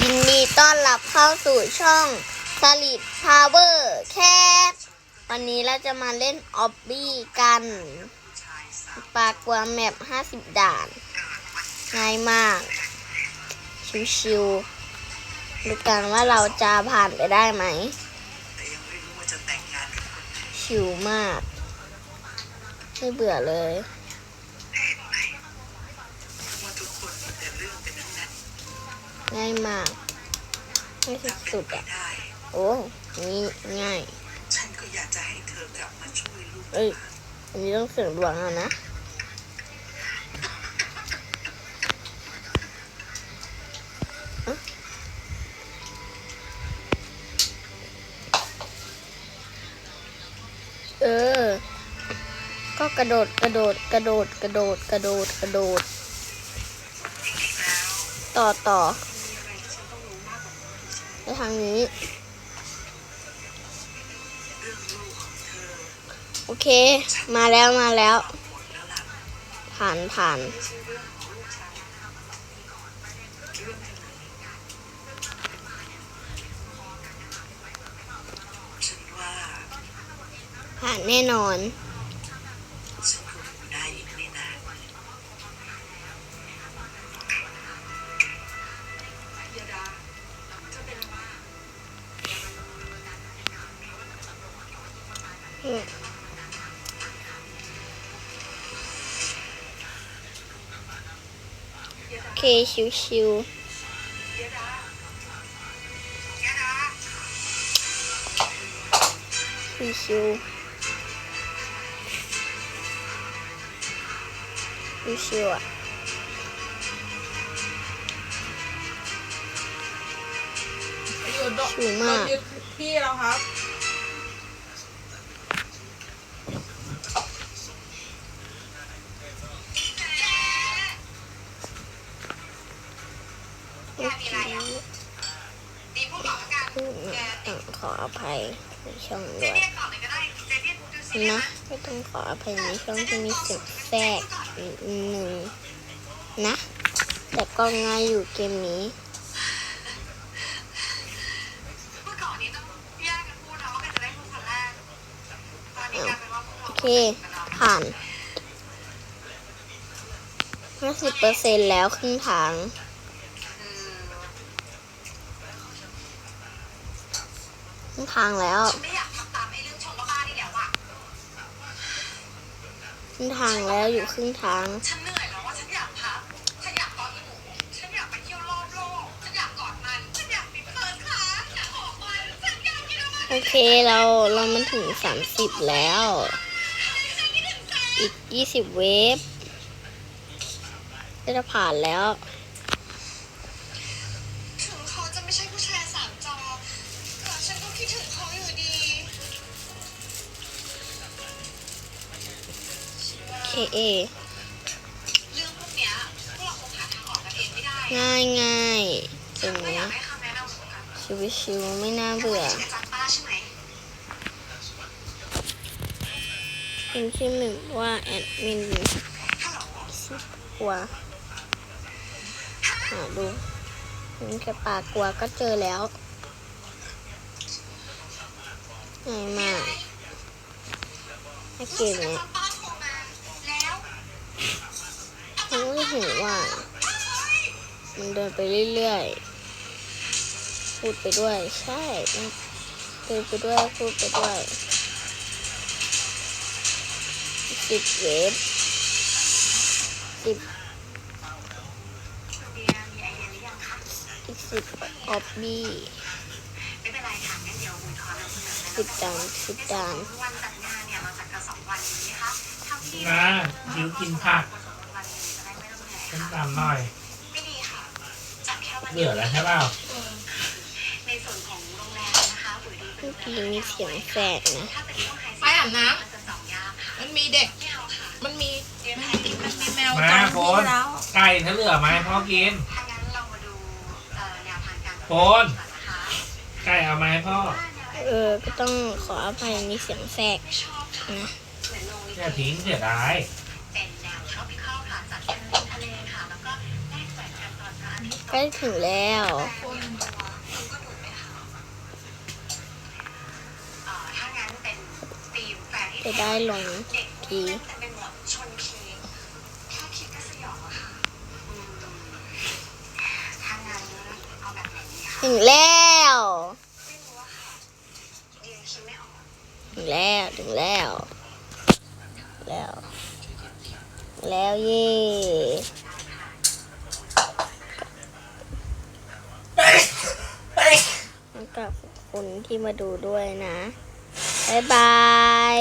ยินดีต้อนรับเข้าสู่ช่องสลิดพาวเวอร์แคทวันนี้เราจะมาเล่นออบบี้กัน ปากกวาแมป50 ด่าน ง่ายมาก ชิวๆดูกันว่าเราจะผ่านไปได้ไหม ชิวมาก ไม่เบื่อเลย เห็นไหมว่าทุกคนมีแต่เรื่องกันทั้งนั้น ง่ายมากง่ายสุดๆอะโอ้นี่ง่ายฉันก็อยากจะให้เธอกลับมาช่วยลูกเอ้ยอันนี้ต้องเสียงดวงอะนะเออ ก็กระโดดกระโดดกระโดดกระโดดกระโดดกระโดด ต่อต่อ ทางนี้ โอเค มาแล้วมาแล้ว ผ่านผ่านผ่านแน่นอน โอเค ชิวชิวยาดายาดาชิวชิวชิวชิวอะอยู่โดชิวมากยึดที่แล้วครับ โอเค ต้องขออภัยในช่องด้วยนะไม่ต้องขออภัยในช่องที่มีเสียงแทรกนิดนึงนะ แต่ก็ง่ายอยู่เกมนี้โอเราเคผ่านห้าสิบเปอร์เซ็นแล้วครึ่งทาง ครึ่ง ทางแล้วไม่อยากทำตามไอ้เรื่องชงบ้าๆนี่แล้วอะครึ่งทางแล้วอยู่ครึ่งทาง ฉันเหนื่อยแล้วว่าฉันอยากพักฉันอยากกอดอีหมูฉันอยากไปเที่ยวรอบโลกฉันอยากกอดมันฉันอยากมีเพิร์นขาอยากออกมันฉันอยากกินอะไรโอเคเราเรามันถึงสามสิบแล้ว อีกยี่สิบเวฟก็จะผ่านแล้ว เคเอเรื่องพวกเนี้ยพวกเราคงหาทางออกกันเองไม่ได้ง่ายง่ายตฉัรนงก็อนี้ยากให้คำแนะนำของกันชิวชิวๆไม่น่าเบื่ออาจารย์ป้าใช่ไหมเป็นชื่อหนึ่งว่าแอดมินฮัลโหลกลัวหาดูมันแค่ปากกลัวก็เจอแล้วง่ายมากถ้าเกมเนี้ยอาจารย์ป้าโทรมาแล้ว มันก็เห็นว่า มันเดินไปเรื่อยๆ พูดไปด้วย ใช่เดินไปด้วย พูดไปด้วยสิบเวฟสิบอีกสิบออบบี้สิบจานสิบจานวันจัดงานเนี่ยเราจัดกันสองวันนี้นะคะทำที่นะหิวกินผัก ฉันค่ะตามหน่อยไม่ดีค่ะจัดแค่วันเบื่อแล้วใช่เปล่าในส่วนของโรงแรมนะคะปุ๋ยดีเมื่อกี้มีเสียงแฝดนะถ้าเป็นช่วงไฮซีไปอาบน้มันจะจองยากค่ะำมันมีเด็ก ไม่เอาค่ะมันมี เดี๋ยวมันให้มีมันมีแมวมาจองโฟที่นแล้ว ไก่ถ้าเหลือไหมพ่อกินถ้างั้นเรามาดูเอ่อแนวทางการโฟนก่อนนะคะไก่เอาไหมพ่อว่าแนวเออ ก็ต้องขออภัยมีเสียงแฝกไม่ชอบค่ะนะเหมือนโรงลิอย่าเกทิ้งเสียดายเป็นแนว tropical ค่ะจัดกันริมทะเลค่ะแล้วก็แลกแหวนกันตอนพระอาทิตย์ ใกล้ถึงแล้วคนเอ่อถ้างั้นเป็นทีมแฟนที่จะได้ลงทีถึงแล้วถึงแล้วถึงแล้ว แล้ว แล้วเย่แล้วกับคุณ ที่มาดูด้วยนะ บ๊ายบาย